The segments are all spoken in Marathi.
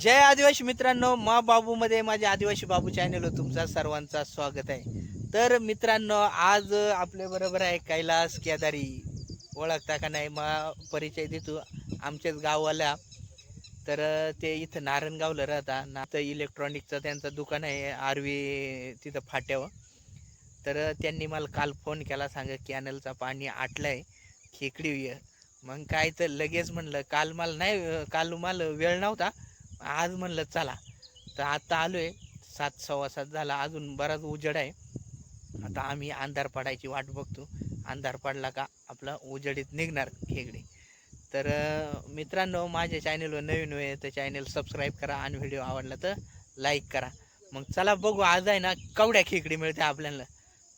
जय आदिवासी मित्रांनो मा बाबूमध्ये माझे आदिवासी बाबू चॅनलवर तुमचा सर्वांचा स्वागत आहे. तर मित्रांनो आज आपल्या बरोबर आहे कैलास केदारी. ओळखता का नाही? मा परिचय देतो. आमच्याच गावाला तर ते इथं नारायणगावला राहता. ना तर इलेक्ट्रॉनिकचं त्यांचं दुकान आहे आरवी तिथं फाट्यावर. तर त्यांनी मला काल फोन केला सांगा कॅनलचा पाणी आटलंय खेकडी ये मग काय तर लगेच म्हणलं काल मला नाही काल मला वेळ नव्हता. आज म्हणलं चला. तर आता आहे सात सव्वा सात झाला. अजून बराच उजेड आहे. आता आम्ही अंधार पडायची वाट बघतो. अंधार पडला का आपला उजेडीत निघणार खेकडे तर मित्रांनो माझ्या चॅनलवर नवीन आहे तर चॅनेल सबस्क्राईब करा आणि व्हिडिओ आवडला तर लाईक करा. मग चला बघू आज आहे ना कवड्या खेकडी मिळते आपल्याला.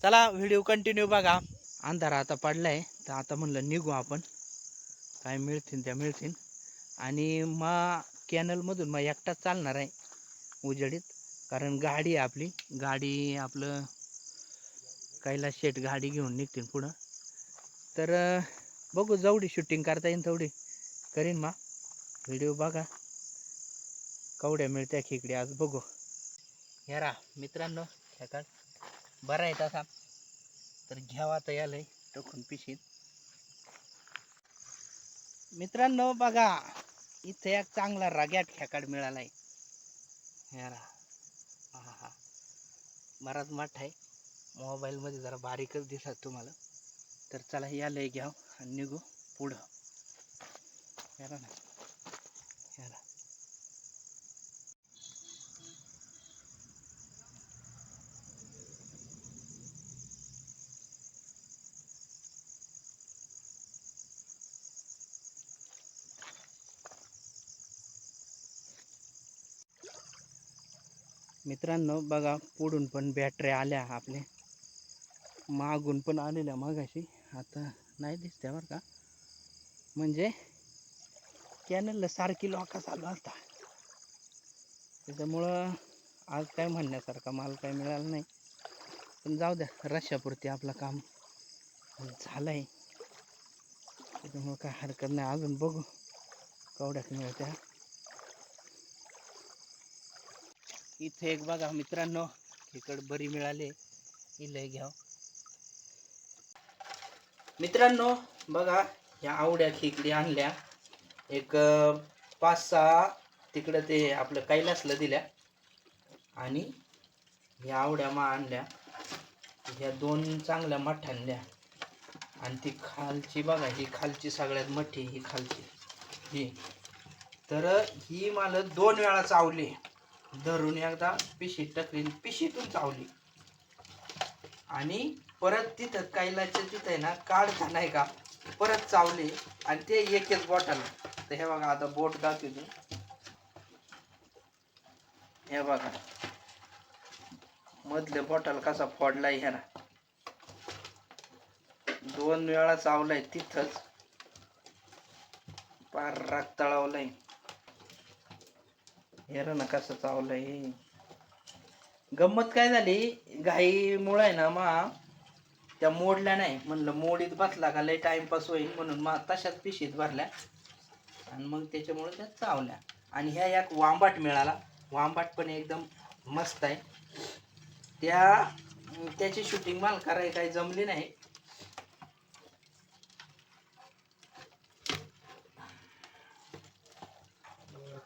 चला व्हिडिओ कंटिन्यू बघा. अंधार आता पडलाय. तर आता म्हणलं निघू आपण. काय मिळतील त्या मिळतील. आणि मग कॅनलमधून मग एकटाच चालणार आहे उजेडीत. कारण गाडी आहे आपली. गाडी आपलं कैलास शेट गाडी घेऊन निघतील पुढं. तर बघू जेवढी शूटिंग करता येईल तेवढी. करीन मा. व्हिडिओ बघा. कवड्या मिळत्या खेकडी आज बघू. यारा मित्रांनो खेकाड बरा आहे तसा. तर घ्यावा तर यालय टोकून पिशीत मित्रांनो बघा. इथे एक चांगला रग्यात खेकाड मिळालाय. यारा. हा हा बराच मोठा आहे. मोबाईलमध्ये जरा बारीकच दिसत तुम्हाला. तर चला या लय घ्याव आणि निघू पुढं. ना. मित्रांनो बघा पुढून पण बॅटऱ्या आल्या आपल्या. मागून पण आलेल्या मागाशी. आता नाही दिसत्या बरं का. म्हणजे कॅनलला सारखी लॉका चालू असता. त्याच्यामुळं आज काय म्हणण्यासारखा माल काय मिळाला नाही. पण जाऊ द्या रशापुरती आपलं काम झालं आहे त्याच्यामुळं काय हरकत नाही. अजून बघू. कवड्यात मिळत्या. इथे एक बघा मित्रांनो इकड बरी मिळाले. लय घ्या मित्रांनो बघा ह्या आवड्या खेकडी आणल्या. एक पाच सहा तिकडं ते आपलं कैलासला दिल्या. आणि ह्या आवड्या मा आणल्या. ह्या दोन चांगल्या मठ आणल्या. आणि ती खालची बघा ही खालची सगळ्यात मोठी ही खालची. ही. तर ही मला दोन वेळा चावली धरून एकदा पिशीत टाकली पिशीतून चावली. आणि परत तिथं कैलाच्या तिथं आहे ना काढता नाही का परत चावली आणि ते एकच बॉटल. तर हे बघा आता बोट दाखवतो हे बघा. मधले बॉटल कसा फोडलाय ह्याला. दोन वेळा चावलाय तिथंच. पार राग तळावलाय. हेर ना कसं चावलंय. गंमत काय झाली? घाईमुळे आहे ना मा त्या मोडल्या नाही. म्हणलं मोडीत बसला का लय टाइमपास होईल म्हणून मग तशाच पिशीत भरल्या. आणि मग त्याच्यामुळे त्या चावल्या. आणि ह्या एक वांबाट मिळाला. वांबाट पण एकदम मस्त आहे. त्या त्याची शूटिंग मला करायला काही जमली नाही.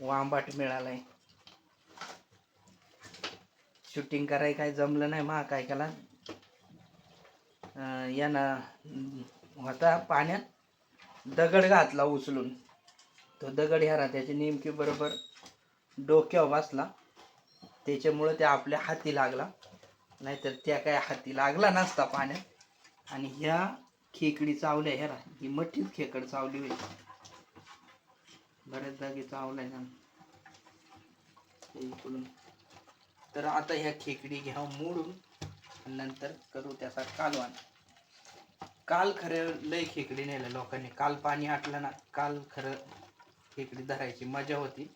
वांबाट मिळालाय. शूटिंग करायला काय जमलं नाही मा काय केला? यानं होता पाण्यात दगड घातला उचलून. तो दगड ह्या त्याची नेमकी बरोबर डोक्यावर बसला. त्याच्यामुळं त्या आपल्या हाती लागला. नाहीतर त्या काय हाती लागला नसता पाण्यात. आणि ह्या खेकडी चावल्या ह्या ही मठीच खेकड चावली होती. बऱ्याच जागी चावलाय ना. इकडून. तर आता ह्या खेकडी घ्या मोडून नंतर करू त्याचा कालवान. काल खरं लय खेकडी नेलं लोकांनी. काल पाणी आटलं ना काल खरं खेकडी धरायची मजा होती.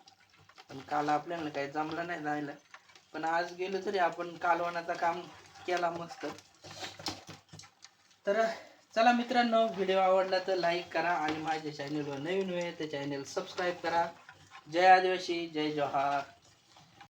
पण काल आपल्याला काही जमलं नाही जायला पण आज गेलो तरी आपण कालवणाचं काम केला मस्त. तर चला मित्रांनो व्हिडिओ आवडला तर लाईक करा आणि माझ्या चॅनलवर नवीन वेळ तर चॅनल सबस्क्राईब करा. जय आदिवासी जय जोहार.